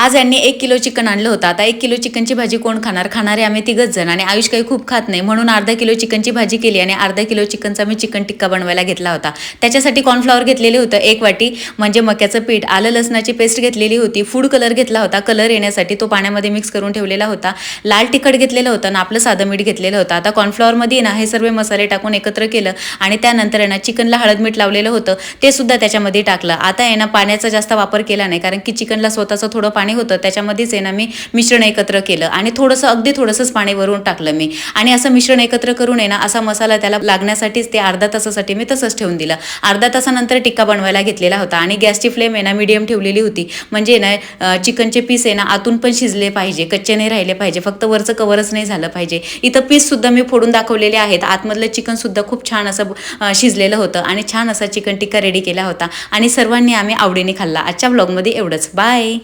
आज यांनी एक किलो चिकन आणलं होतं. आता एक किलो चिकनची भाजी कोण खाणार? खाणारे आम्ही तिघच जण आणि आयुष काही खूप खात नाही. म्हणून अर्धा किलो चिकनची भाजी केली आणि अर्धा किलो चिकनचा मी चिकन टिक्का बनवायला घेतला होता. त्याच्यासाठी कॉर्नफ्लॉवर घेतलेले होतं एक वाटी. म्हणजे मक्याचं पीठ आलं लसणाची पेस्ट घेतलेली होती. फूड कलर घेतला होता. कलर येण्यासाठी तो पाण्यामध्ये मिक्स करून ठेवलेला होता. लाल तिखट घेतलेलं होतं आणि आपलं साधं मीठ घेतलेलं होतं. आता कॉर्नफ्लॉवरमध्ये ना हे सर्व मसाले टाकून एकत्र केलं आणि त्यानंतर ना चिकनला हळद मीठ लावलेलं होतं. ते सुद्धा त्याच्यामध्ये टाकलं. आता आहे ना पाण्याचा जास्त वापर केला नाही कारण की चिकनला स्वतःचं थोडं पाणी होतं त्याच्यामध्येच आहे ना मी मिश्रण एकत्र केलं आणि थोडंसं अगदी थोडंसंच पाणी वरून टाकलं मी. आणि असं मिश्रण एकत्र करून आहे ना असा मसाला त्याला लागण्यासाठीच ते अर्धा तासासाठी मी तसंच ठेवून दिलं. अर्धा तासानंतर टिक्का बनवायला घेतलेला होता आणि गॅसची फ्लेम आहे ना मीडियम ठेवलेली होती. म्हणजे ना चिकनचे पीस आहे ना आतून पण शिजले पाहिजे कच्चे नाही राहिले पाहिजे फक्त वरचं कवरच नाही झालं पाहिजे. इथं पीस सुद्धा मी फोडून दाखवलेले आहेत. आतमधलं चिकन सुद्धा खूप छान असं शिजलेलं होतं आणि छान असा चिकन टिक्का रेडी केला होता. आणि सर्वांनी आम्ही आवडीने खाल्ला. आजच्या ब्लॉगमध्ये एवढंच. बाय